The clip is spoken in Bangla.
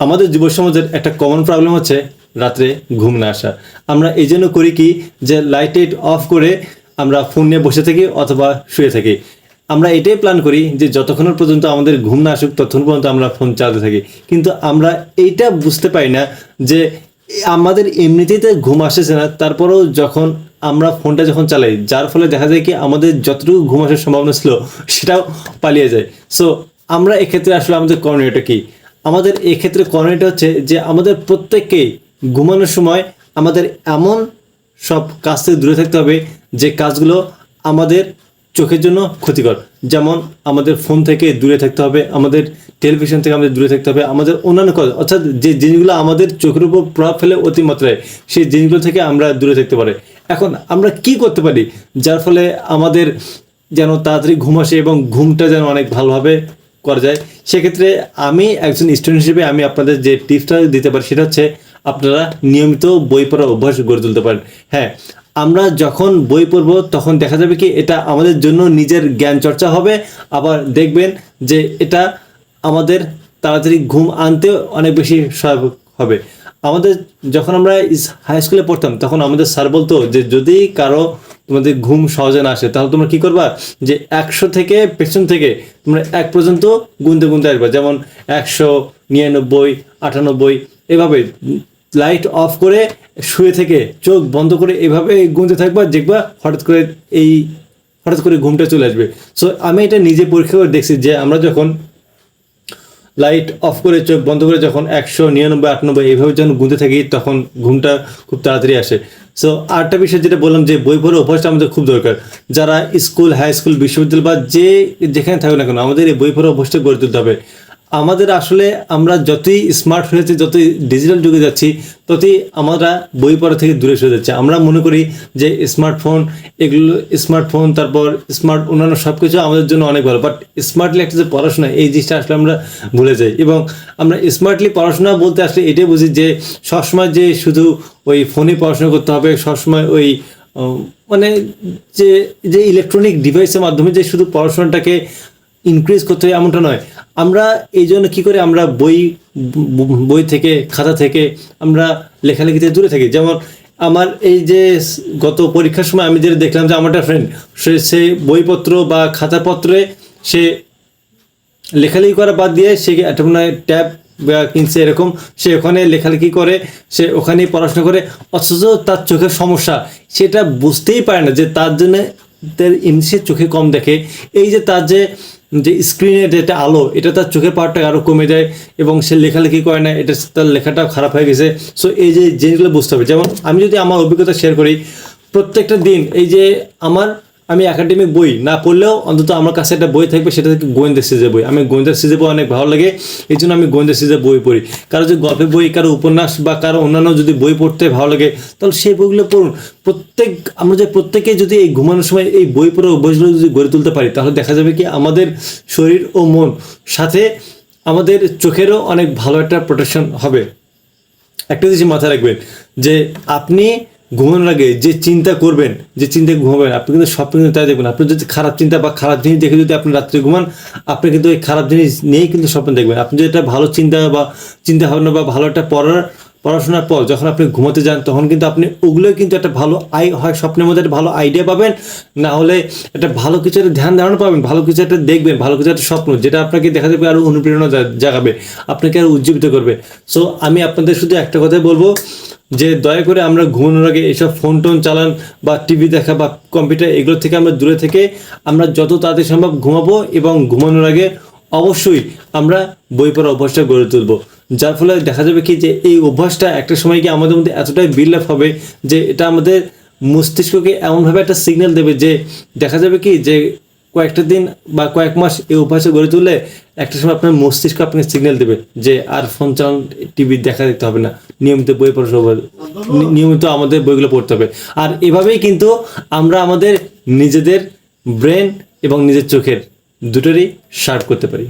আমাদের যুব সমাজের একটা কমন প্রবলেম হচ্ছে রাত্রে ঘুম না আসা। আমরা এই জন্য করি কি যে লাইট টাইট অফ করে আমরা ফোন নিয়ে বসে থাকি অথবা শুয়ে থাকি। আমরা এটাই প্ল্যান করি যে যতক্ষণ পর্যন্ত আমাদের ঘুম না আসুক, ততক্ষণ পর্যন্ত আমরা ফোন চালাতে থাকি। কিন্তু আমরা এইটা বুঝতে পারি না যে আমাদের এমনিতেই ঘুম আসতেছে না, তারপরেও যখন আমরা ফোনটা যখন চালাই, যার ফলে দেখা যায় কি আমাদের যতটুকু ঘুম আসার সম্ভাবনা ছিল, সেটাও পালিয়ে যায়। সো আমরা এক্ষেত্রে আসলে আমাদের করণীয়টা কি? আমাদের এক্ষেত্রে করণীয়টা হচ্ছে যে আমাদের প্রত্যেককেই ঘুমানোর সময় আমাদের এমন সব কাজ থেকে দূরে থাকতে হবে যে কাজগুলো আমাদের চোখের জন্য ক্ষতিকর। যেমন আমাদের ফোন থেকে দূরে থাকতে হবে, আমাদের টেলিভিশন থেকে আমাদের দূরে থাকতে হবে, আমাদের অন্যান্য কাজ, অর্থাৎ যে জিনিসগুলো আমাদের চোখের উপর প্রভাব ফেলে অতিমাত্রায় সেই জিনিসগুলো থেকে আমরা দূরে থাকতে পারি। এখন আমরা কি করতে পারি? যার ফলে আমাদের যেন তাড়াতাড়ি ঘুম আসে এবং ঘুমটা যেন অনেক ভালোভাবে করা যায়। সেক্ষেত্রে আমি একজন স্টুডেন্ট হিসেবে আমি আপনাদের যে টিপসটা দিতে পারি, সেটা হচ্ছে আপনারা নিয়মিত বই পড়ার অভ্যাস গড়ে তুলতে পারেন। হ্যাঁ আমরা যখন বই পড়ব, তখন দেখা যাবে কি এটা আমাদের জন্য নিজের জ্ঞান চর্চা হবে। আবার দেখবেন যে এটা আমাদের তাড়াতাড়ি ঘুম আনতে অনেক বেশি সহায়ক হবে। আমাদের যখন আমরা হাই স্কুলে পড়তাম, তখন আমাদের স্যার বলতো যে, যদি কারও তোমাদের ঘুম সহজে না আসে, তাহলে তোমরা কি করবা? যে একশো থেকে পেছন থেকে তোমরা এক পর্যন্ত গুনতে গুনতে আসবা। যেমন একশো, নিরানব্বই, আটানব্বই, এভাবে লাইট অফ করে শুয়ে থেকে চোখ বন্ধ করে এভাবে গুনতে থাকবা, দেখবা হঠাৎ করে এই, হঠাৎ করে ঘুমটা চলে আসবে। সো আমি এটা নিজে পরীক্ষা করে দেখছি যে আমরা যখন লাইট অফ করে চোখ বন্ধ করে যখন একশো, নিরানব্বই, আটানব্বই এইভাবে যখন গুনতে থাকি, তখন ঘুমটা খুব তাড়াতাড়ি আসে। সো আরেকটা বিষয় যেটা বললাম যে বই পড়ে অভ্যাসটা আমাদের খুব দরকার। যারা স্কুল হাই স্কুল বিশ্ববিদ্যালয় বা যে যেখানে থাকুক না কেন, আমাদের এই বই পড়ে অভ্যাসটা গড়ে তুলতে হবে। আমাদের আসলে আমরা যতই স্মার্ট হয়েছে যতই ডিজিটাল যুগে যাচ্ছি, ততই আমরা বই পড়া থেকে দূরে সরে যাচ্ছি। আমরা মনে করি যে স্মার্টফোন এগুলো স্মার্টফোন তারপর স্মার্ট অন্যান্য সব কিছু আমাদের জন্য অনেক ভালো। বাট স্মার্টলি একটা যে পড়াশোনা, এই জিনিসটা আসলে আমরা ভুলে যাই। এবং আমরা স্মার্টলি পড়াশোনা বলতে আসলে এটাই বুঝি যে সবসময় যে শুধু ওই ফোনে পড়াশোনা করতে হবে, সবসময় ওই মানে যে যে ইলেকট্রনিক ডিভাইসের মাধ্যমে যে শুধু পড়াশোনাটাকে ইনক্রিজ করতে হবে এমনটা নয়। আমরা এই জন্য কী করে? আমরা বই বই থেকে, খাতা থেকে আমরা লেখালেখিতে দূরে থাকি। যেমন আমার এই যে গত পরীক্ষার সময় আমি যেটা দেখলাম যে আমার একটা ফ্রেন্ড সে সে বইপত্র বা খাতাপত্রে সে লেখালেখি করা বাদ দিয়ে সে একটা মনে হয় ট্যাব বা কিনছে এরকম, সে ওখানে লেখালেখি করে, সে ওখানেই পড়াশোনা করে, অথচ তার চোখের সমস্যা। সেটা বুঝতেই পারে না যে তার জন্য তার সে চোখে কম দেখে। এই যে তার যে যে স্ক্রিনের যেটা আলো, এটা তার চোখের পাওয়ারটা আরও কমে যায় এবং সে লেখালেখি করে না, এটা তার লেখাটাও খারাপ হয়ে গেছে। সো এই যে জিনিসগুলো বুঝতে হবে। যেমন আমি যদি আমার অভিজ্ঞতা শেয়ার করি, প্রত্যেকটা দিন এই যে আমার আমি একাডেমিক বই না পড়লেও অন্তত আমার কাছে একটা বই থাকবে, সেটা থেকে গোয়েন্দা সিজে বই। আমি গোয়েন্দা সিজে বই অনেক ভালো লাগে এই জন্য আমি গোয়েন্দা সিজে বই পড়ি। কারও যদি গল্পের বই, কারও উপন্যাস বা কারও অন্যান্য যদি বই পড়তে ভালো লাগে, তাহলে সেই বইগুলো পড়ুন। প্রত্যেক, আমরা যে প্রত্যেকে যদি এই ঘুমানোর সময় এই বই পড়ে অভ্যাসগুলো যদি গড়ে তুলতে পারি, তাহলে দেখা যাবে কি আমাদের শরীর ও মন, সাথে আমাদের চোখেরও অনেক ভালো একটা প্রোটেকশন হবে। একটা জিনিস মাথায় রাখবেন যে আপনি ঘুমানোর আগে যে চিন্তা করবেন, যে চিন্তা ঘুমাবেন, আপনি কিন্তু সব কিন্তু তাই দেখবেন। আপনি যদি খারাপ চিন্তা বা খারাপ জিনিস দেখে যদি আপনি রাত্রে ঘুমান, আপনি কিন্তু ওই খারাপ জিনিস নিয়েই কিন্তু স্বপ্ন দেখবেন। আপনি যদি একটা ভালো চিন্তা বা চিন্তা ভাবনা বা ভালো একটা পড়ার পড়াশোনার পর যখন আপনি ঘুমাতে যান, তখন কিন্তু আপনি ওগুলোই কিন্তু একটা ভালো আই, হয় স্বপ্নের মধ্যে একটা ভালো আইডিয়া পাবেন। না হলে একটা ভালো কিছু একটা ধ্যান ধারণা পাবেন, ভালো কিছু একটা দেখবেন, ভালো কিছু একটা স্বপ্ন, যেটা আপনাকে দেখা যাবে আরও অনুপ্রেরণা জাগাবে, আপনাকে আরও উজ্জীবিত করবে। সো আমি আপনাদের শুধু একটা কথাই বলব, যে দয়া করে আমরা ঘুমানোর আগে এসব ফোন টোন চালান বা টিভি দেখা বা কম্পিউটার এগুলো থেকে আমরা দূরে থেকে আমরা যত তাড়াতাড়ি সম্ভব ঘুমাবো এবং ঘুমানোর আগে অবশ্যই আমরা বই পড়ার অভ্যাসটা গড়ে তুলবো যার ফলে দেখা যাবে কি যে এই অভ্যাসটা একটা সময় কি আমাদের মধ্যে এতটাই বিল্ড আপ হবে যে এটা আমাদের মস্তিষ্ককে এমনভাবে একটা সিগন্যাল দেবে যে দেখা যাবে কি যে কয়েকটা দিন বা কয়েক মাস এই অভ্যাসে গড়ে তুললে একটা সময় আপনার মস্তিষ্ক আপনাকে সিগন্যাল দেবে যে আর ফোন চালান টিভি দেখা দেখতে হবে না নিয়মিত বই পড়া। নিয়মিত আমাদের বইগুলো পড়তে হবে আর এভাবেই কিন্তু আমরা আমাদের নিজেদের ব্রেন এবং নিজের চোখের দুটোরই শার্প করতে পারি।